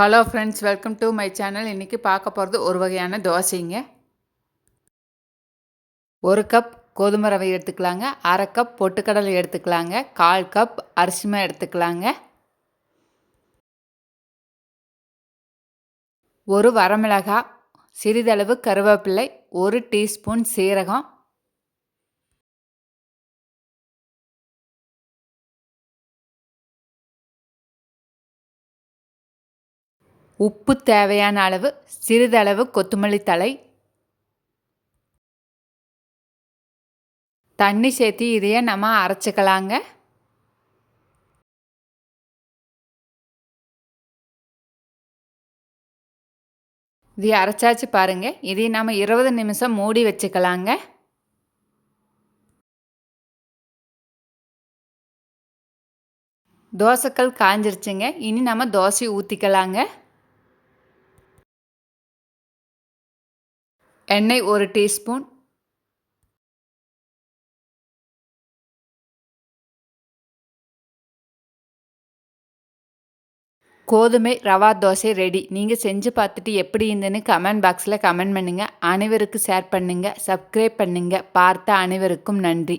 Hello friends welcome to my channel இன்றைக்கி பார்க்க போகிறது ஒரு வகையான தோசைங்க. ஒரு கப் கோதுமை ரவை எடுத்துக்கலாங்க. அரை கப் பொட்டுக்கடலை எடுத்துக்கலாங்க. கால் கப் அரிசிமா எடுத்துக்கலாங்க. ஒரு வரமிளகாய் சிறிதளவு கருவேப்பிலை ஒரு டீஸ்பூன் சீரகம் உப்பு தேவையான அளவு சிறிதளவு கொத்தமல்லி தழை தண்ணி சேர்த்து இதையே நம்ம அரைச்சிக்கலாங்க. இதை அரைச்சாச்சு பாருங்கள் இதை நம்ம இருபது நிமிஷம் மூடி வச்சுக்கலாங்க. தோசைக்கல் காஞ்சிருச்சுங்க. இனி நம்ம தோசை ஊற்றிக்கலாங்க எண்ணெய் ஒரு டீஸ்பூன். கோதுமை ரவா தோசை ரெடி நீங்கள் செஞ்சு பார்த்துட்டு எப்படி இருந்துன்னு கமெண்ட் பாக்ஸில் கமெண்ட் பண்ணுங்கள் அனைவருக்கும் ஷேர் பண்ணுங்கள் சப்ஸ்கிரைப் பண்ணுங்கள் பார்த்த அனைவருக்கும் நன்றி.